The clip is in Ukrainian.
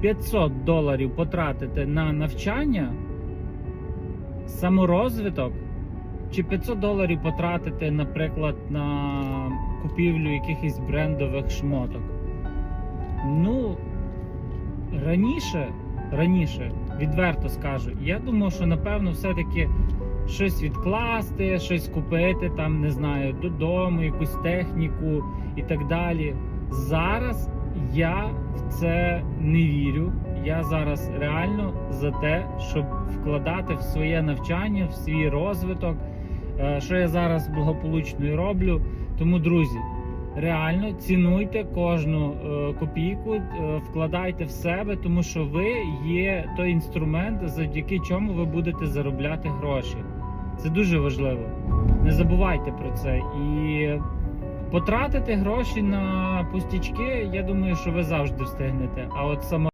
500 доларів потратите на навчання, саморозвиток, чи 500 доларів потратите, наприклад, на купівлю якихось брендових шмоток. Ну, раніше, раніше, відверто скажу, я думав, що напевно все-таки щось відкласти, щось купити, там, не знаю, додому, якусь техніку і так далі. Зараз я в це не вірю. Я зараз реально за те, щоб вкладати в своє навчання, в свій розвиток, е, що я зараз благополучно і роблю. Тому, друзі, реально цінуйте кожну е, копійку, е, вкладайте в себе, тому що ви є той інструмент, завдяки чому ви будете заробляти гроші. Це дуже важливо. Не забувайте про це. І потратити гроші на пустячки, я думаю, що ви завжди встигнете. А от само